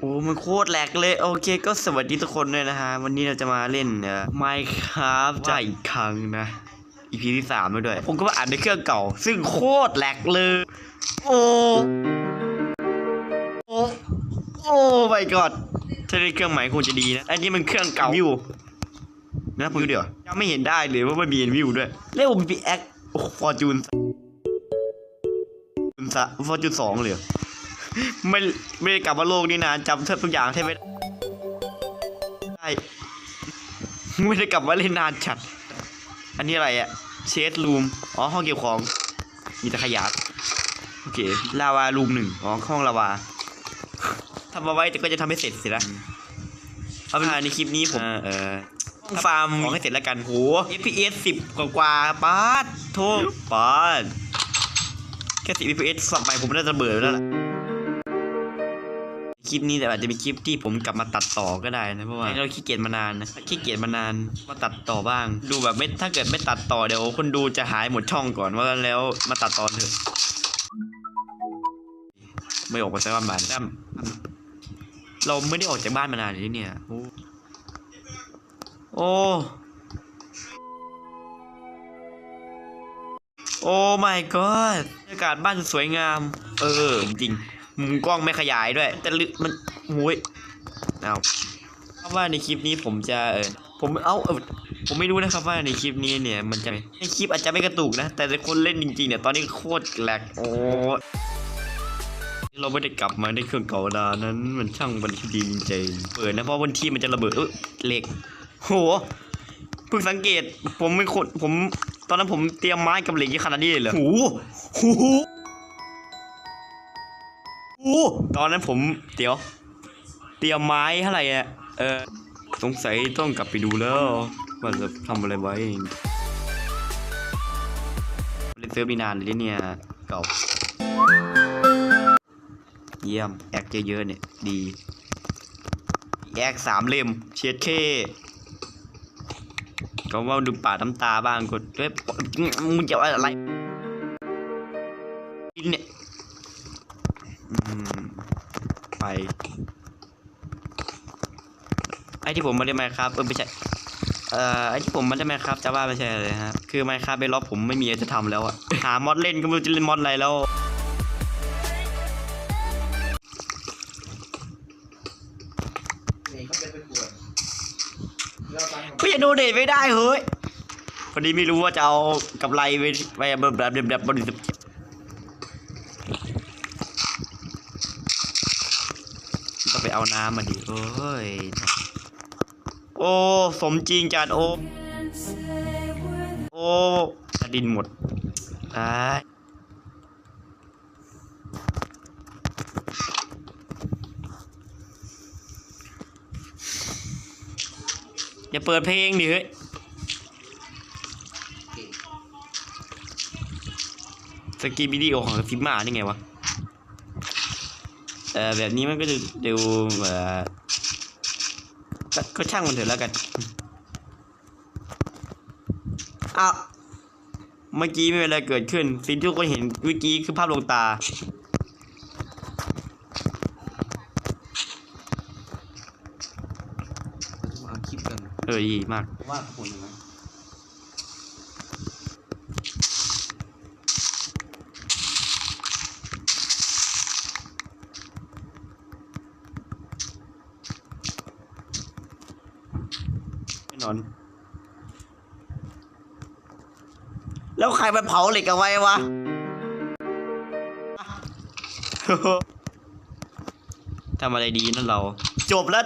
โอ้มันโคตรแหลกเลยโอเคก็สวัสดีทุกคนด้วยนะฮะ วันนี้เราจะมาเล่นเอ่อ Minecraft จะอีกครั้งนะ EP ที่สามแล้วด้วย ผมก็มาอ่านในเครื่องเก่า ซึ่งโคตรแหลกเลย โอ้โอ้โอ้ my god ถ้าได้เครื่องใหม่คงจะดีนะ อันนี้มันเครื่องเก่าวิวนะพูดเดี๋ยวยังไม่เห็นได้เลยว่ามันมีวิวด้วยแล้วผมมีแอคฟอร์จูนฟอร์จูนสองเลย ไม่ไม่ได้กลับมาโลกนี่นานจำแทบทุกอย่างแทบไม่ได้ไม่ได้กลับมาเล่นนานจัด อันนี้อะไรอะเชสรูมอ๋อห้องเก็บของ มีแต่ขยะโอเคลาวารูมหนึ่งอ๋อห้องลาวาทำมาไว้แต่ก็จะทำให้เสร็จสินะเอาเป็นว่าในคลิปนี้ผมเออต้องฟาร์มของให้เสร็จแล้วกันโห FPS สิบกว่ากว่าๆป้าดโทษป้าดแค่สิบ FPS สับไปผมน่าจะเบื่อแล้วล่ะ คลิปนี้แต่อาจจะเป็นคลิปที่ผมกลับมาตัดต่อก็ได้นะเพราะว่าเราขี้เกียจมานานนะขี้เกียจมานานมาตัดต่อบ้าง ดูแบบไม่ถ้าเกิดไม่ตัดต่อเดี๋ยวคนดูจะหายหมดช่องก่อนว่าแล้วมาตัดตอนเถอะ ไม่ออกไปสักวันบานแล้วเราไม่ได้ออกจากบ้านมานานเลยเนี่ยโอ้โอ้โอ้ my god บรรยากาศบ้านสวยงาม เออ จริง มุมกล้องไม่ขยายด้วยแต่ลึกมันโอ้ยเอาเพราะว่าในคลิปนี้ผมจะเออผมเอาเออผมไม่รู้นะครับว่าในคลิปนี้เนี่ย มันจะในคลิปอาจจะไม่กระตุกนะ แต่ในคนเล่นจริงๆเนี่ยตอนนี้โคตรแหลกโอ้เราไม่ได้กลับมาในเครื่องเก่าดานั้น มันช่างบันที่ดีจริงๆเปิดนะเพราะวันที่มันจะระเบิดเออเหล็กโหเพิ่งสังเกตผมไม่คนผม ตอนนั้นผมเตรียมไม้กับเหล็กยอะขนาดนี้เลยเหรอโหโห อ้ตอนนั้นผมเดี๋ยว เตรียมไม้เท่าไหร่อะเออสงสัยต้องกลับไปดูแล้วว่าจะทำอะไรไว้เล่นเซิร์ฟนี่นานเลยเนี่ยเก่า เยี่ยม แอคเยอะๆเนี่ยดีแอคสามเล่มเชียดเคก็ว่าดูป่าน้ำตาบ้างกดเว็บมึงจะอาอะไรเนี่ย ไป ไอที่ผมมาได้ไหมครับเออไม่ใช่เอ่อไอที่ผมมาได้ไหมครับจะว่าไม่ใช่เลยฮะคือไมครับเบล็อกผมไม่มีอะไรจะทำแล้วอะหามอดเล่นก็ไม่รู้จะเล่นมอดอะไรแล้วนี่เขาจะไปบวชเราตังค์ก็ย่าโดเดทไม่ได้เฮ้ยพอดีไม่รู้ว่าจะเอากับไรไปไปแบบแบบแบบแบบบริสุท ก็ไปเอาน้ำมาดิเอ้ย โอ้ สมจริงจานโอ โอ้ดินหมดตายอย่าเปิดเพลงดิเฮ้ยสกีบิดีโอของซิมมานี่ไงวะ เออแบบนี้มันก็จะดูเออก็ก็ช่างมันเถอะแล้วกันอ้าวเมื่อกี้ไม่เป็นอะไรเกิดขึ้น สิ่งที่ทุกคนเห็นเมื่อกี้คือภาพลวงตา มาคลิปกัน เออดีมาก ว่าคนนะ น่นอนแล้วใครไปเผาเหล็กเอาไว้วะ ทำอะไรดีนั่นเรา จบแล้ว